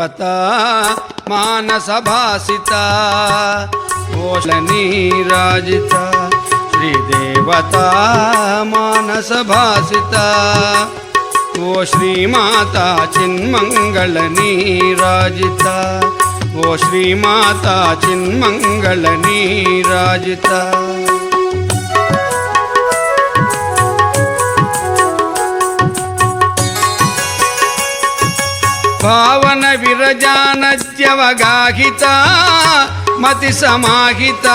శ్రీదేవత మానసభాసిత ఓషనీరాజిత శ్రీదేవత మానసభాసిత. ఓ శ్రీమాత చిన్మంగళ నీరాజిత ఓ శ్రీమాత చిన్మంగళ నీరాజిత. భావన విరజానద్యవగాహిత మతి సమాహిత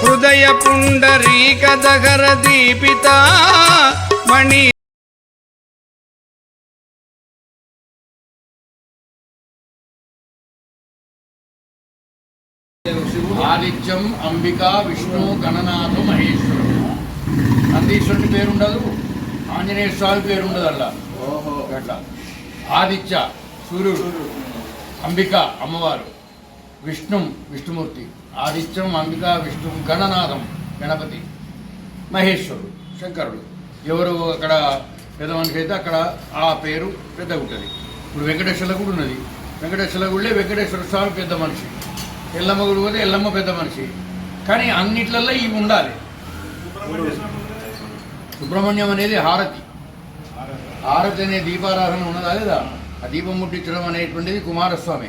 హృదయ పుండరీక దహర దీపిత మణి ఆదిత్యం అంబిక విష్ణు గణనాథు మహేశ్వరుడు. నందీశ్వరుని పేరు ఉండదు ఆంజనేయ స్వామి పేరు ఉండదు అలా ఓహో. అట్లా. ఆదిత్య సూర్యుడు అంబిక అమ్మవారు విష్ణు విష్ణుమూర్తి ఆదిత్యం అంబిక విష్ణు గణనాథం గణపతి మహేశ్వరుడు శంకరుడు. ఎవరు అక్కడ పెద్ద మనిషి అయితే అక్కడ ఆ పేరు పెద్దగా ఉంటుంది ఇప్పుడు వెంకటేశ్వర గుడి ఉన్నది. వెంకటేశ్వర గుడిలో వెంకటేశ్వర స్వామి పెద్ద మనిషి. ఎల్లమ్మ గుడి పోతే ఎల్లమ్మ పెద్ద మనిషి. కానీ అన్నిట్లల్లో ఇవి ఉండాలి. సుబ్రహ్మణ్యం అనేది హారతి. ఆరతి అనే దీపారాధన ఉన్నదా లేదా? ఆ దీపం ముట్టించడం అనేటువంటిది కుమారస్వామి.